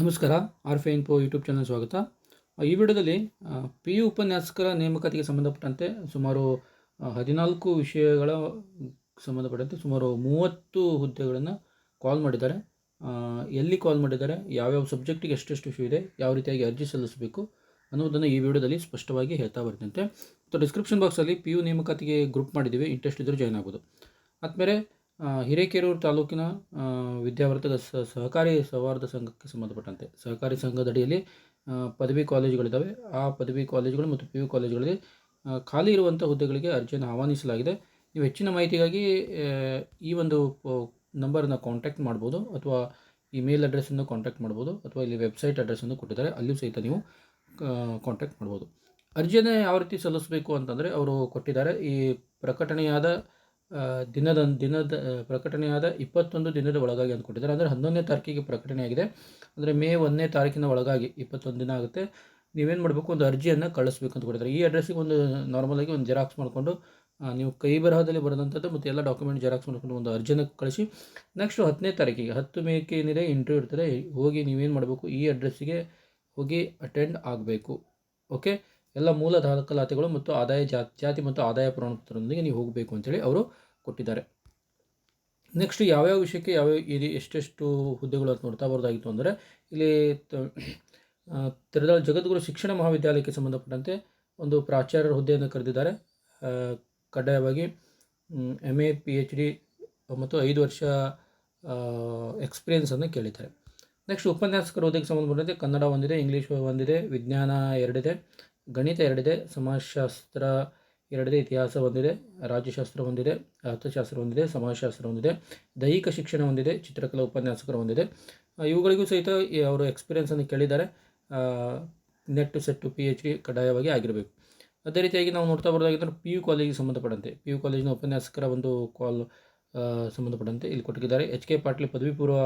ನಮಸ್ಕಾರ ಆರ್ ಫೆ info YouTube channel ಸ್ವಾಗತ. ಈ ವಿಡಿಯೋದಲ್ಲಿ ಪಿ ಯು ಉಪನ್ಯಾಸಕರ ನೇಮಕಾತಿಗೆ ಸಂಬಂಧಪಟ್ಟಂತೆ ಸುಮಾರು ಹದಿನಾಲ್ಕು ವಿಷಯಗಳ ಸಂಬಂಧಪಟ್ಟಂತೆ ಸುಮಾರು ಮೂವತ್ತು ಹುದ್ದೆಗಳನ್ನು ಕಾಲ್ ಮಾಡಿದ್ದಾರೆ. ಎಲ್ಲಿ ಕಾಲ್ ಮಾಡಿದ್ದಾರೆ, ಯಾವ್ಯಾವ ಸಬ್ಜೆಕ್ಟಿಗೆ ಎಷ್ಟೆಷ್ಟು ಇಶ್ಯೂ ಇದೆ, ಯಾವ ರೀತಿಯಾಗಿ ಅರ್ಜಿ ಸಲ್ಲಿಸಬೇಕು ಅನ್ನೋದನ್ನು ಈ ವಿಡಿಯೋದಲ್ಲಿ ಸ್ಪಷ್ಟವಾಗಿ ಹೇಳ್ತಾ ಬರ್ತಂತೆ ಸೊ ಡಿಸ್ಕ್ರಿಪ್ಷನ್ ಬಾಕ್ಸಲ್ಲಿ ಪಿ ಯು ನೇಮಕಾತಿಗೆ ಗ್ರೂಪ್ ಮಾಡಿದ್ದೀವಿ ಇಂಟ್ರೆಸ್ಟ್ ಇದ್ದರೂ ಜಾಯ್ನ್ ಆಗೋದು. ಆದಮೇಲೆ ಹಿರೇಕೆರೂರು ತಾಲೂಕಿನ ವಿದ್ಯಾವರ್ಧಕ ಸಹಕಾರಿ ಸೌಹಾರ್ದ ಸಂಘಕ್ಕೆ ಸಂಬಂಧಪಟ್ಟಂತೆ. ಸಹಕಾರಿ ಸಂಘದಡಿಯಲ್ಲಿ ಪದವಿ ಕಾಲೇಜುಗಳಿದ್ದಾವೆ ಆ ಪದವಿ ಕಾಲೇಜುಗಳು ಮತ್ತು ಪಿ ಯು ಕಾಲೇಜುಗಳಲ್ಲಿ ಖಾಲಿ ಇರುವಂಥ ಹುದ್ದೆಗಳಿಗೆ ಅರ್ಜಿಯನ್ನು ಆಹ್ವಾನಿಸಲಾಗಿದೆ. ನೀವು ಹೆಚ್ಚಿನ ಮಾಹಿತಿಗಾಗಿ ಈ ಒಂದು ನಂಬರನ್ನು ಕಾಂಟ್ಯಾಕ್ಟ್ ಮಾಡ್ಬೋದು ಅಥವಾ ಇಮೇಲ್ ಅಡ್ರೆಸ್ಸನ್ನು ಕಾಂಟ್ಯಾಕ್ಟ್ ಮಾಡ್ಬೋದು ಅಥವಾ ಇಲ್ಲಿ ವೆಬ್ಸೈಟ್ ಅಡ್ರೆಸ್ಸನ್ನು ಕೊಟ್ಟಿದ್ದಾರೆ. ಅಲ್ಲಿಯೂ ಸಹಿತ ನೀವು ಕಾಂಟ್ಯಾಕ್ಟ್ ಮಾಡ್ಬೋದು. ಅರ್ಜಿಯನ್ನು ಯಾವ ರೀತಿ ಸಲ್ಲಿಸಬೇಕು ಅಂತಂದರೆ, ಅವರು ಕೊಟ್ಟಿದ್ದಾರೆ. ಈ ಪ್ರಕಟಣೆಯಾದ ದಿನದ ದಿನದ ಪ್ರಕಟಣೆಯಾದ ಇಪ್ಪತ್ತೊಂದು ದಿನದ ಒಳಗಾಗಿ ಅಂತ ಕೊಟ್ಟಿದ್ದಾರೆ. ಅಂದರೆ ಹನ್ನೊಂದನೇ ತಾರೀಕಿಗೆ ಪ್ರಕಟಣೆಯಾಗಿದೆ. ಅಂದರೆ ಮೇ ಒಂದನೇ ತಾರೀಕಿನ ಒಳಗಾಗಿ ಇಪ್ಪತ್ತೊಂದು ದಿನ ಆಗುತ್ತೆ. ನೀವೇನು ಮಾಡಬೇಕು? ಒಂದು ಅರ್ಜಿಯನ್ನು ಕಳಿಸ್ಬೇಕು ಅಂತ ಕೊಟ್ಟಿದ್ದಾರೆ. ಈ ಅಡ್ರೆಸ್ಸಿಗೆ ಒಂದು ನಾರ್ಮಲಾಗಿ ಒಂದು ಜೆರಾಕ್ಸ್ ಮಾಡಿಕೊಂಡು ನೀವು ಕೈ ಬರಹದಲ್ಲಿ ಬರೆದಂಥದ್ದು ಮತ್ತು ಎಲ್ಲ ಡಾಕ್ಯುಮೆಂಟ್ ಜೆರಾಕ್ಸ್ ಮಾಡ್ಕೊಂಡು ಒಂದು ಅರ್ಜಿಯನ್ನು ಕಳಿಸಿ. ನೆಕ್ಸ್ಟು ಹತ್ತನೇ ತಾರೀಕಿಗೆ ಹತ್ತು ಮೇಕ್ಕೆ ಏನಿದೆ? ಇಂಟರ್ವ್ಯೂ ಇರ್ತದೆ. ಹೋಗಿ ನೀವೇನು ಮಾಡಬೇಕು? ಈ ಅಡ್ರೆಸ್ಸಿಗೆ ಹೋಗಿ ಅಟೆಂಡ್ ಆಗಬೇಕು. ಓಕೆ ಎಲ್ಲ ಮೂಲ ದಾಖಲಾತಿಗಳು ಮತ್ತು ಆದಾಯ ಜಾತಿ ಜಾತಿ ಮತ್ತು ಆದಾಯ ಪ್ರಮಾಣಪತ್ರದೊಂದಿಗೆ ನೀವು ಹೋಗಬೇಕು ಅಂತೇಳಿ ಅವರು ಕೊಟ್ಟಿದ್ದಾರೆ. ನೆಕ್ಸ್ಟ್ ಯಾವ್ಯಾವ ವಿಷಯಕ್ಕೆ ಯಾವ್ಯಾವ ಇದು, ಎಷ್ಟೆಷ್ಟು ಹುದ್ದೆಗಳು ನೋಡ್ತಾ ಬರೋದಾಗಿತ್ತು ಅಂದರೆ ಇಲ್ಲಿ ತೆರೆದಾಳ ಜಗದ್ಗುರು ಶಿಕ್ಷಣ ಮಹಾವಿದ್ಯಾಲಯಕ್ಕೆ ಸಂಬಂಧಪಟ್ಟಂತೆ ಒಂದು ಪ್ರಾಚಾರ್ಯರ ಹುದ್ದೆಯನ್ನು ಕರೆದಿದ್ದಾರೆ. ಕಡ್ಡಾಯವಾಗಿ M A P H D ಮತ್ತು ಐದು ವರ್ಷ ಎಕ್ಸ್ಪೀರಿಯೆನ್ಸನ್ನು ಕೇಳಿದ್ದಾರೆ. ನೆಕ್ಸ್ಟ್ ಉಪನ್ಯಾಸಕರ ಹುದ್ದೆಗೆ ಸಂಬಂಧಪಟ್ಟಂತೆ ಕನ್ನಡ ಒಂದಿದೆ, ಇಂಗ್ಲೀಷ್ ಒಂದಿದೆ, ವಿಜ್ಞಾನ ಎರಡಿದೆ. ಗಣಿತ ಎರಡಿದೆ, ಸಮಾಜಶಾಸ್ತ್ರ ಎರಡಿದೆ, ಇತಿಹಾಸ ಹೊಂದಿದೆ ರಾಜ್ಯಶಾಸ್ತ್ರ ಹೊಂದಿದೆ ಅರ್ಥಶಾಸ್ತ್ರ ಹೊಂದಿದೆ ಸಮಾಜಶಾಸ್ತ್ರ ಹೊಂದಿದೆ ದೈಹಿಕ ಶಿಕ್ಷಣ ಹೊಂದಿದೆ ಚಿತ್ರಕಲಾ ಉಪನ್ಯಾಸಕರ ಹೊಂದಿದೆ ಇವುಗಳಿಗೂ ಸಹಿತ ಅವರು ಎಕ್ಸ್ಪೀರಿಯನ್ಸನ್ನು ಕೇಳಿದ್ದಾರೆ. NET SET P H D ಕಡ್ಡಾಯವಾಗಿ ಆಗಿರಬೇಕು. ಅದೇ ರೀತಿಯಾಗಿ ನಾವು ನೋಡ್ತಾ ಬರೋದಾಗಿದ್ದರೆ ಪಿ ಯು ಕಾಲೇಜಿಗೆ ಸಂಬಂಧಪಟ್ಟಂತೆ. ಪಿ ಯು ಕಾಲೇಜಿನ ಉಪನ್ಯಾಸಕರ ಒಂದು ಕಾಲ್ ಸಂಬಂಧಪಟ್ಟಂತೆ ಇಲ್ಲಿ ಕೊಟ್ಟಿದ್ದಾರೆ. ಎಚ್ ಕೆ ಪಾಟೀಲ್ ಪದವಿ ಪೂರ್ವ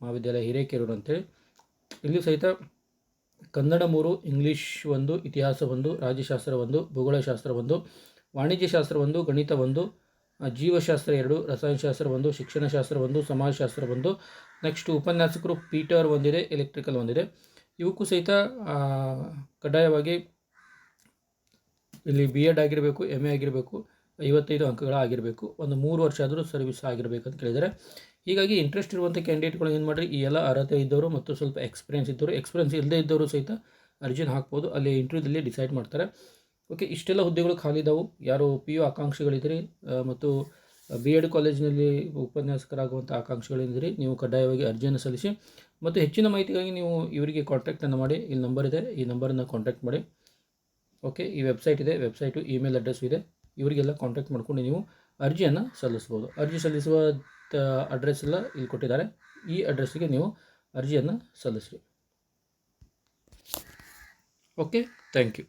ಮಹಾವಿದ್ಯಾಲಯ ಹಿರೇಕೆರೂರು ಅಂತೇಳಿ. ಇಲ್ಲಿಯೂ ಸಹಿತ ಕನ್ನಡ ಮೂರು, ಇಂಗ್ಲೀಷ್ ಒಂದು, ಇತಿಹಾಸ ಒಂದು, ರಾಜ್ಯಶಾಸ್ತ್ರ ಒಂದು, ಭೂಗೋಳಶಾಸ್ತ್ರ ಒಂದು, ವಾಣಿಜ್ಯಶಾಸ್ತ್ರ ಒಂದು, ಗಣಿತ ಒಂದು ಜೀವಶಾಸ್ತ್ರ ಎರಡು, ರಸಾಯನಶಾಸ್ತ್ರ ಒಂದು, ಶಿಕ್ಷಣಶಾಸ್ತ್ರ ಒಂದು, ಸಮಾಜಶಾಸ್ತ್ರ ಒಂದು, ನೆಕ್ಸ್ಟ್ ಉಪನ್ಯಾಸಕರು ಪೀಟರ್ ಒಂದಿದೆ, ಎಲೆಕ್ಟ್ರಿಕಲ್ ಒಂದಿದೆ. ಇವಕ್ಕೂ ಸಹಿತ ಕಡ್ಡಾಯವಾಗಿ ಇಲ್ಲಿ ಬಿ ಎಡ್ ಆಗಿರಬೇಕು ಎಂ ಎ ಆಗಿರಬೇಕು ಐವತ್ತೈದು ಅಂಕಗಳಾಗಿರಬೇಕು, ಒಂದು ಮೂರು ವರ್ಷ ಆದರೂ ಸರ್ವಿಸ್ ಆಗಿರಬೇಕು ಅಂತ ಕೇಳಿದರೆ ಹೀಗಾಗಿ ಇಂಟ್ರೆಸ್ಟ್ ಇರುವಂಥ ಕ್ಯಾಂಡಿಡೇಟ್ಗಳು ಏನು ಮಾಡಿರಿ, ಈ ಎಲ್ಲ ಅರ್ಹತೆ ಇದ್ದವರು ಮತ್ತು ಸ್ವಲ್ಪ ಎಕ್ಸ್ಪೀರಿಯನ್ಸ್ ಇದ್ದವರು ಎಕ್ಸ್ಪೀರಿಯನ್ಸ್ ಇಲ್ಲದೇ ಇದ್ದವರು ಸಹಿತ ಅರ್ಜಿನ ಹಾಕ್ಬೋದು, ಅಲ್ಲಿ ಇಂಟರ್ವ್ಯೂದಲ್ಲಿ ಡಿಸೈಡ್ ಮಾಡ್ತಾರೆ. ಓಕೆ ಇಷ್ಟೆಲ್ಲ ಹುದ್ದೆಗಳು ಖಾಲಿ ಇದಾವು. ಯಾರು ಪಿ ಯು ಆಕಾಂಕ್ಷಿಗಳಿದ್ದೀರಿ ಮತ್ತು ಬಿ ಎಡ್ ಕಾಲೇಜಿನಲ್ಲಿ ಉಪನ್ಯಾಸಕರಾಗುವಂಥ ಆಕಾಂಕ್ಷಿಗಳಿದ್ದೀರಿ, ನೀವು ಕಡ್ಡಾಯವಾಗಿ ಅರ್ಜಿಯನ್ನು ಸಲ್ಲಿಸಿ, ಮತ್ತು ಹೆಚ್ಚಿನ ಮಾಹಿತಿಗಾಗಿ ನೀವು ಇವರಿಗೆ ಕಾಂಟ್ಯಾಕ್ಟನ್ನು ಮಾಡಿ, ಇಲ್ಲಿ ನಂಬರ್ ಇದೆ, ಈ ನಂಬರನ್ನು ಕಾಂಟ್ಯಾಕ್ಟ್ ಮಾಡಿ. ಓಕೆ ಈ ವೆಬ್ಸೈಟ್ ಇದೆ ವೆಬ್ಸೈಟು ಇಮೇಲ್ ಅಡ್ರೆಸ್ ಇದೆ. ಇವರಿಗೆಲ್ಲ ಕಾಂಟ್ಯಾಕ್ಟ್ ಮಾಡ್ಕೊಂಡು ನೀವು ಅರ್ಜಿಯನ್ನು ಸಲ್ಲಿಸ್ಬೋದು. ಅರ್ಜಿ ಸಲ್ಲಿಸುವ ಅಡ್ರೆಸ್ ಎಲ್ಲ ಇಲ್ಲಿ ಕೊಟ್ಟಿದ್ದಾರೆ. ಈ ಅಡ್ರೆಸ್ಸಿಗೆ ನೀವು ಅರ್ಜಿಯನ್ನು ಸಲ್ಲಿಸ್ರಿ. Okay thank you